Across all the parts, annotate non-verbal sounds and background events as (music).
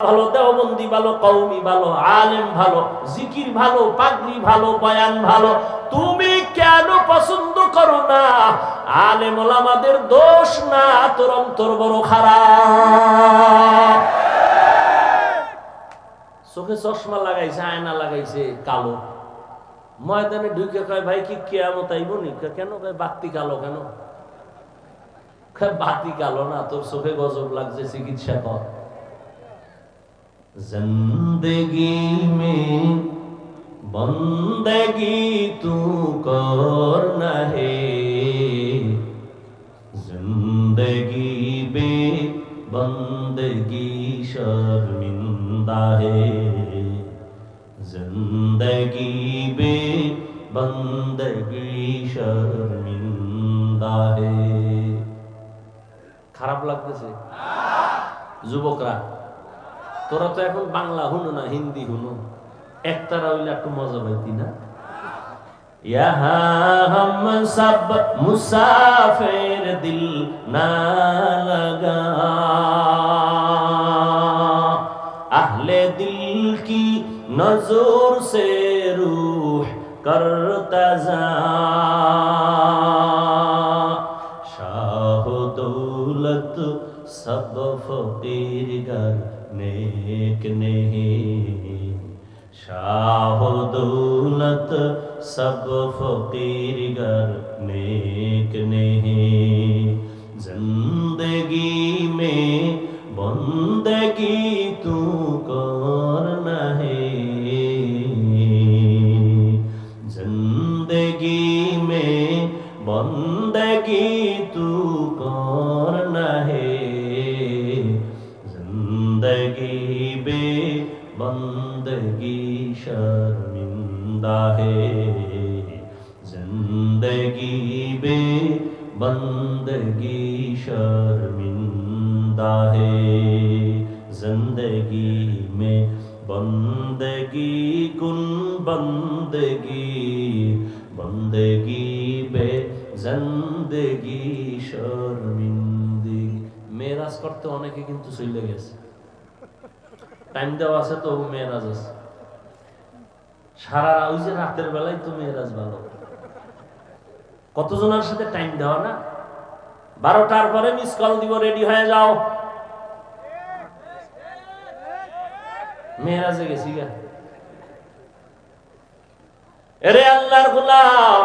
ভালো, দেওবন্দি ভালো কৌমি ভালো, আলেম ভালো, জিকির ভালো, পাগড়ি ভালো, বয়ান ভালো, তুমি কেন পছন্দ করো না? আলেম ওলামাদের দোষ না, তোর অন্তর বড় খারাপ। চোখে চশমা লাগাইছে, আয়না লাগাইছে, কালো। ময়দানে ঢুকে কয়, ভাই, কি কেয়ামত আইব নি? কেন কয় বাতি কালো কেন? বাতি কালো না, তোর চোখে গজব লাগছে, চিকিৎসা কর। जिंदगी में बंदगी तू कर नहे जिंदगी बे बंदगी शर्मिंदा है जिंदगी बे बंदगी शर्मिंदा है খারাপ লাগতেছে যুবকরা তোরা তো এখন বাংলা হুনো না হিন্দি হুনো একতারা হইলে একটু মজা পাইতি না यहाँ हम सब मुसाफिर दिल ना शाह दौलत सब फकीर घर नेक नहीं जिंदगी में बंदगी तू कर नहीं বন্দগি বে জন্দগি শর্মিন্দি মেরাজ করতে অনেকে কিন্তু চলে গেছে। টাইম দেওয়া আছে তবু মেয়েরাজ আছে। সারা ওই যে রাতের বেলায় তো মেয়েরাজ ভালো। কতজনের সাথে টাইম দেওয়া না? বারোটার পরে মিস কল দিব রেডি হয়ে যাও। মেয়েরাজে গেছি গা। এরে আল্লাহর গোলাম,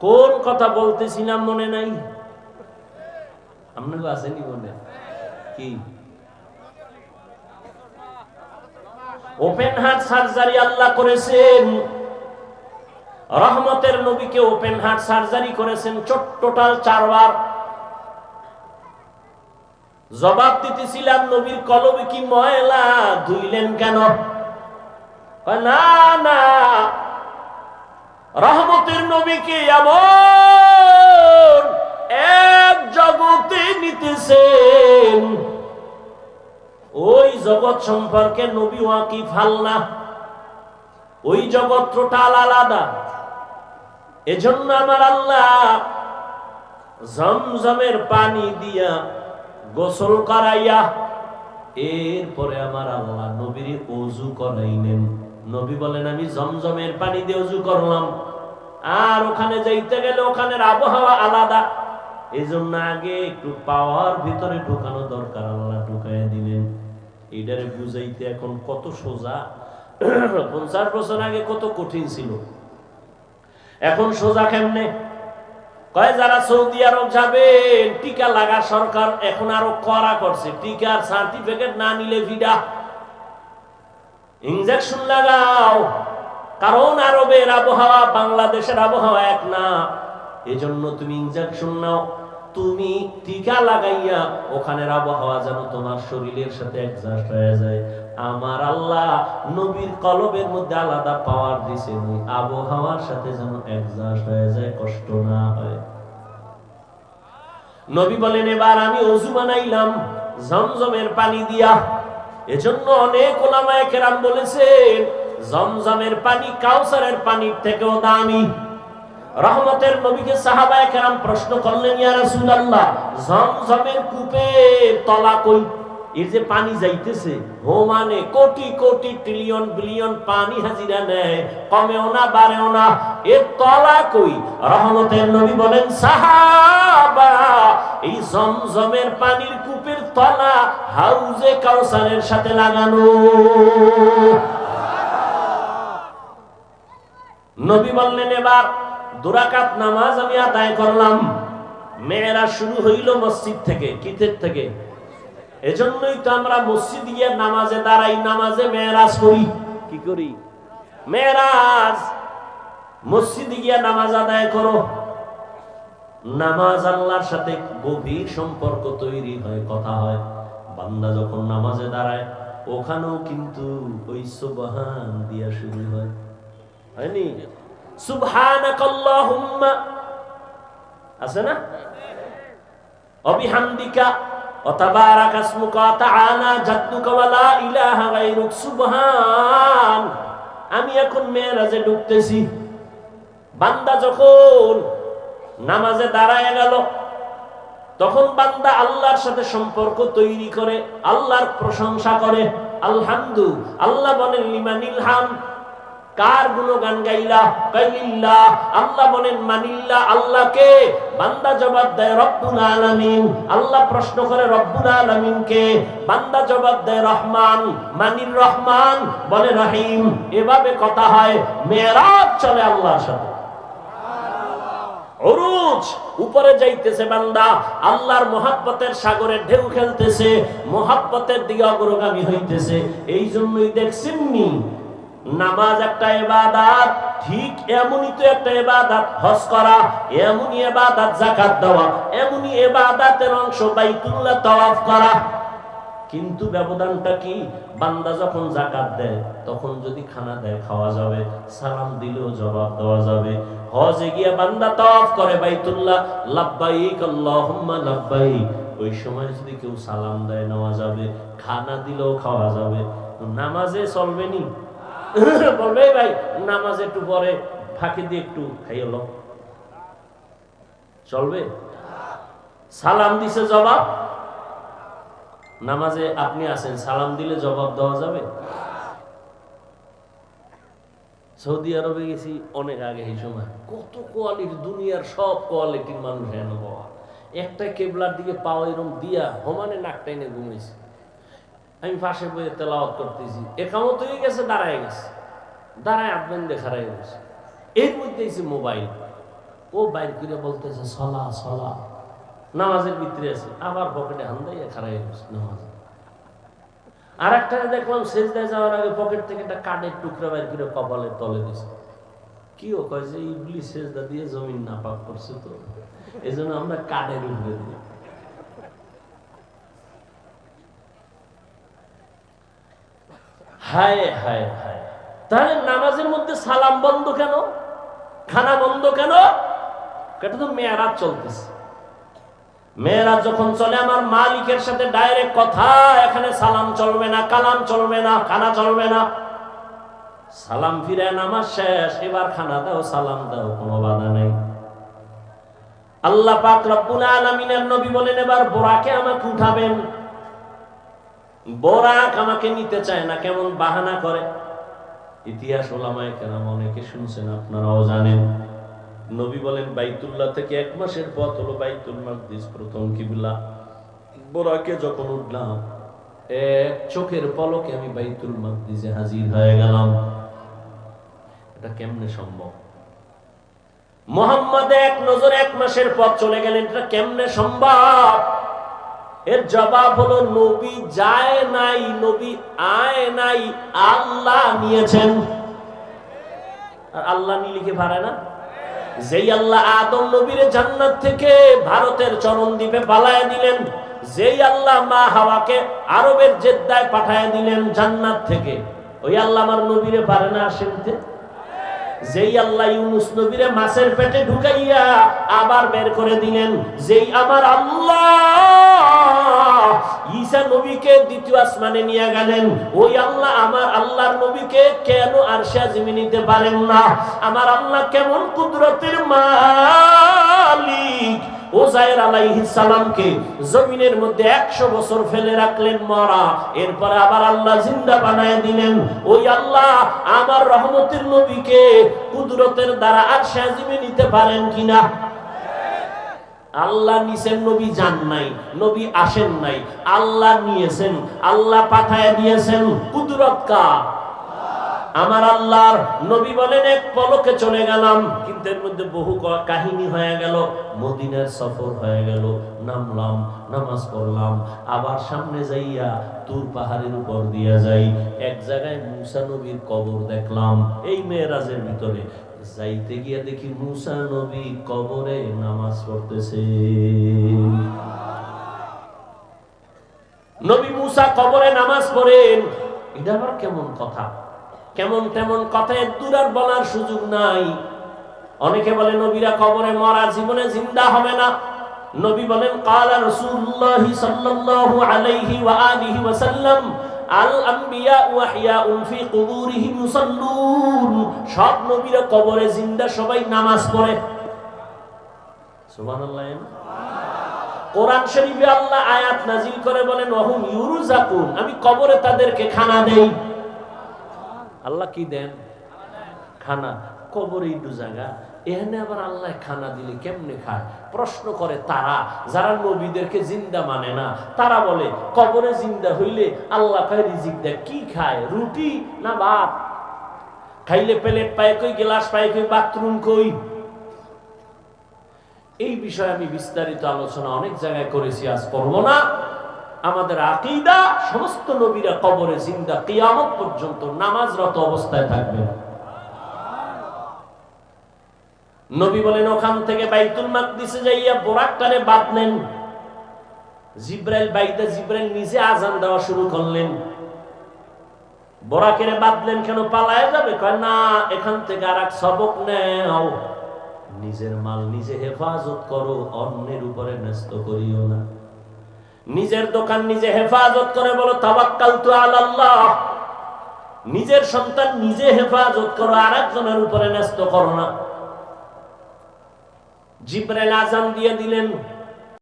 কোন কথা বলতেছিলাম মনে নাই? আপনাকে আসেনি মনে? কি? ওপেন হার্ট সার্জারি আল্লাহ করেছেন। রহমতের নবীকে ওপেন হার্ট সার্জারি করেছেন টোটাল চারবার। জবাব দিতেছিলাম, নবীর কলবে কি ময়লা ধুইলেন কেন? না না রহমতের নবীকে এমন? এক জগতে নিতেছেন। ওই জগৎ সম্পর্কে নবী ওয়াকি ফালনা ওই জগৎ টোটাল আলাদা। এজন্য আমার আল্লাহ জমজমের পানি দিয়া গোসল করাইয়া, এরপরে আমার আল্লাহ নবীর অজু করাইলেন। নবী বলেন, আমি জমজমের পানি দিয়ে অজু করলাম। আর ওখানে যাইতে গেলে ওখানের আবহাওয়া আলাদা। এই জন্য আগে একটু পাওয়ার ভিতরে ঢুকানো দরকার, আল্লাহ ঢুকাই দিলেন। এইটারে বুঝাইতে এখন কত সোজা। (clears throat) পঞ্চাশ বছর আগে কত কঠিন ছিল। এখন সোজা কেমনে? কয়, যারা সৌদি আরব যাবেন, টিকা লাগা সরকার এখন আরও করা করছে। টিকার সার্টিফিকেট না নিলে ভিডা। ইনজেকশন লাগাও। কারণ আরবের আবহাওয়া বাংলাদেশের আবহাওয়া এক না। এজন্য তুমি ইনজেকশন নাও। তুমি টিকা লাগাইয়া ওখানের আবহাওয়া যেন তোমার শরীরের সাথে অ্যাডজাস্ট হয়ে যায়। আমার আল্লাহ নবীর কলবের মধ্যে আলাদা পাওয়ার দিছে। ওই আবহাওয়ার সাথে যেন অ্যাডজাস্ট হয়ে যায়, কষ্ট না হয়। নবী বলেন, এবার আমি অজু বানাইলাম। জমজমের পানি দিয়া এজন্য অনেক ওলামায়ে কেরাম বলেছেন, জমজমের পানি কাউসারের পানির থেকেও দামি। রহমতের নবীকে সাহাবায়ে কেরাম প্রশ্ন করলেন, ইয়া রাসূলুল্লাহ, জমজমের কূপের তলা কই? এর যে পানি যাইতেছে হো মানে কোটি কোটি ট্রিলিয়ন বিলিয়ন পানি হাজিরা নেয়, কমেও না, বাড়েও না। এর তলা কই? রহমতের নবী বলেন, সাহাবা, এই জমজমের পানির তলা হাউজে কাউসারের সাথে লাগানো। নবী বললেন এবার দুরাকাত নামাজ আমি আদায় করলাম। মেয়েরা শুরু হইল মসজিদ থেকে কিতের থেকে? এজন্যই তো আমরা মসজিদ গিয়ে নামাজে দাঁড়াই নামাজে মেয়েরাজ করি। কি করি? মেয়েরাজ মসজিদে গিয়ে নামাজ আদায় করো। নামাজ আল্লাহর সাথে গভীর সম্পর্ক তৈরি হয়, কথা হয়। বান্দা যখন নামাজে দাঁড়ায়, ওখানেও কিন্তু ওই সুবহান দিয়া শুরু হয়। হয়নি? সুবহানাকাল্লাহুম্মা। আছে না? অবিহামদিকা আমি এখন মেরাজে ঢুকতেছি। বান্দা যখন নামাজে দাঁড়ায় গেল। তখন বান্দা আল্লাহর সাথে সম্পর্ক তৈরি করে, আল্লাহর প্রশংসা করে। আলহামদু, আল্লাহ বলেন লিমানিল হাম কার গুণগান গাইলা? আল্লাহ বলেন আল্লাহকে বান্দা জবাব দেয়, রব্বুল আলামিন। আল্লাহ প্রশ্ন করে, রব্বুল আলামিন বান্দা জবাব দেয়, রহমান। মানির রহমান? বলে, রহিম। এভাবে কথা হয় মেরাজ চলে আল্লাহর সাথে। অরুজ দিকে অগ্রগামী হইতেছে। এই জন্যই দেখছেননি নামাজ একটা এবাদাত ঠিক এমনই তো একটা এবাদাত হজ করা, এমনই এবাদাত জাকাত দেওয়া, এমনই এবাদাতের অংশ বাইতুল্লাহ তওয়াফ করা। কিন্তু ব্যবধানটা কি? বান্দা যখন জাকাত দেয়, তখন যদি খানা দেয়, খাওয়া যাবে। সালাম দিলেও জবাব দেওয়া যাবে। হজে গিয়ে বান্দা তওয়াফ করে, বাইতুল্লাহ, লাব্বাইক আল্লাহুম্মা লাব্বাইক। ওই সময় যদি কেউ সালাম দেয়, নেওয়া যাবে। খানা দিলেও খাওয়া যাবে। নামাজে চলবে নি? (laughs) বলবে ভাই, নামাজ একটু পরে, ফাঁকি দিয়ে একটু খাইল চলবে? সালাম দিছে জবাব? নামাজে আপনি আছেন, সালাম দিলে জবাব দেওয়া যাবে? সৌদি আরবে গেছি অনেক আগে এই সময়। কত কোয়ালিটি দুনিয়ার সব কোয়ালিটির মানুষ হেন বাবা একটা কেবলার দিকে পাওয়া এরকম দিয়া হমানে নাকটাই নিয়ে ঘুমিয়েছি আমি পাশে বইয়ে তেলাওয়াত করতেছি। একামত হয়ে গেছে, দাঁড়ায় গেছে। দাঁড়ায় আপনি দেখা রাই গেছে এর মধ্যে এসে মোবাইল। ও বাইর করে বলতেছে, সলা সলা। নামাজের ভিতরে আছে, আবার পকেটে হান্দাই খারাই নামাজ। আর একটা দেখলাম শেষদায় যাওয়ার আগে পকেট থেকে একটা কাঠের টুকরা বাইর করে কপালের তলে দিছে। কি ও কয় যে শেষদা দিয়ে জমিন নাপাক করছে তো। এই জন্য আমরা কাঠের দিই। হায় হায় হায়। তাহলে নামাজের মধ্যে সালাম বন্ধ কেন? খানা বন্ধ কেন? এটা তো মেয়ারাজ চলতেছে। মেয়েরা যখন চলে, আমার মালিকের সাথে ডাইরেক্ট কথা, এখানে সালাম চলবে না, কালাম চলবে না, খানা চলবে না। সালাম ফিরে, নামাজ শেষ, এবার খানা দাও, সালাম দাও, কোনো বাধা নেই। আল্লাহ পাক আলামিনের নবী বলেন, এবার বোরাকে আমাকে উঠাবেন। বোরাক আমাকে নিতে চায় না, কেমন বাহানা করে। ইতিহাস ওলামায় কেরাম অনেকে শুনছেন, আপনারাও জানেন। নবী বলেন, বাইতুল্লাহ থেকে এক মাসের পথ হলো বাইতুল মাকদিস, প্রথম কিবলা। বোরাকে যখন উঠলাম, এক চোখের পলকে আমি বাইতুল মাকদিসে হাজির হয়ে গেলাম। এটা কেমনে সম্ভব? মোহাম্মদ এক নজর এক মাসের পথ চলে গেলেন, এটা কেমনে সম্ভব? এর জবাব হলো, নবী যায় নাই, নবী আয় নাই, আল্লাহ নিয়েছেন। আর আল্লাহ নিলিখে ভাড়ে না? যেই আল্লাহ আদম নবীর জান্নাত থেকে ভারতের চরণ দ্বীপে পালায় দিলেন, যেই আল্লাহ মা হাওয়াকে আরবের জেদ্দায় পাঠায় দিলেন জান্নাত থেকে, ওই আল্লাহ আমার নবীরে পারে না আসেনতে যেই আল্লাহ ইউনুস নবীরে মাছের পেটে ঢুকাইয়া আবার বের করে দিলেন, যেই আমার আল্লাহ ঈসা নবীকে দ্বিতীয় আসমানে নিয়ে গেলেন। ওই আল্লাহ আমার আল্লাহর নবীকে কেন নিতে পারেন না? আমার আল্লাহ কেমন কুদরতের মালিক? জমিনের মধ্যে একশো বছর ফেলে রাখলেন মরা। এরপরে আবার আল্লাহ জিন্দা বানায় দিলেন। ওই আল্লাহ আমার রহমতের নবীকে কুদরতের দ্বারা আর সাজিমে নিতে পারেন কিনা? আল্লাহ নিছেন, নবী যান নাই, নবী আসেন নাই। আল্লাহ নিয়েছেন, আল্লাহ পাঠায় দিয়েছেন, কুদরত কা আমার আল্লাহর নবী বলেন, এক পলকে চলে গেলাম, কিন্তু এর মধ্যে বহু কাহিনী হয়ে গেল, মদিনার সফর হয়ে গেল, নামলাম, নামাজ পড়লাম, আবার সামনে যাইয়া তুর পাহাড়ের উপর দিয়া যাই, এক জায়গায় মুসা নবীর কবর দেখলাম, এই মেয়েরাজের ভিতরে। যাইতে গিয়া দেখি মুসা নবী কবরে নামাজ পড়তেছে। নবী মুসা কবরে নামাজ পড়েন। এটা আবার কেমন কথা? কেমন তেমন কথা দূর বলার সুযোগ নাই। অনেকে বলে, নবীরা কবরে মরা জীবনে জিন্দা হবে না। নবী বলেন, কালা রাসূলুল্লাহ সাল্লাল্লাহু আলাইহি ওয়া আলিহি ওয়া সাল্লাম আল আম্বিয়া কুবুরিহিম ইউসাল্লুন। সব নবীরা কবরে জিন্দা সবাই নামাজ পড়ে। সুবহানাল্লাহ কোরআন শরীফে আল্লাহ আয়াত নাজিল করে বলেন, ওহুম ইউরুজাকুন আমি কবরে তাদেরকে খানা দেই। আল্লাহ কি দেন? খানা। কবরে ইডু জায়গা এখানে আবার আল্লাহ খানা দিলে কেমনে খায়? প্রশ্ন করে তারা, যারা নবীদেরকে জিন্দা মানে না, তারা বলে, কবরে জিন্দা হইলে আল্লাহ খায় রিজিক দেয়। কি খায়? রুটি না ভাত? খাইলে প্লেট পায় কই, গ্লাস পায় কই, বাথরুম কই? এই বিষয়ে আমি বিস্তারিত আলোচনা অনেক জায়গায় করেছি, আজ করব না। আমাদের আকিদা, সমস্ত নবীরা কবরে জিন্দা, কিয়ামত পর্যন্ত নামাজরত অবস্থায় থাকবে নবী বলেন, ওখান থেকে বাইতুল মাকদিসে যাইয়া বোরাকটারে বাঁধলেন জিব্রাইল বাইতে জিব্রাইল নিজে আজান দেওয়া শুরু করলেন। বোরাকেরে বাঁধলেন কেন? পালায় যাবে? কয়, না, এখান থেকে আর এক সবক নেও। নিজের মাল নিজে হেফাজত করো, অন্যের উপরে ন্যস্ত করিও না। নিজের দোকান নিজে হেফাজত করে বলো তাবাক্কাল তু আল্লাহ নিজের সন্তান নিজে হেফাজত করো আর একজনের উপরে ন্যস্ত করো না। জিব্রাইল আজান দিয়ে দিলেন।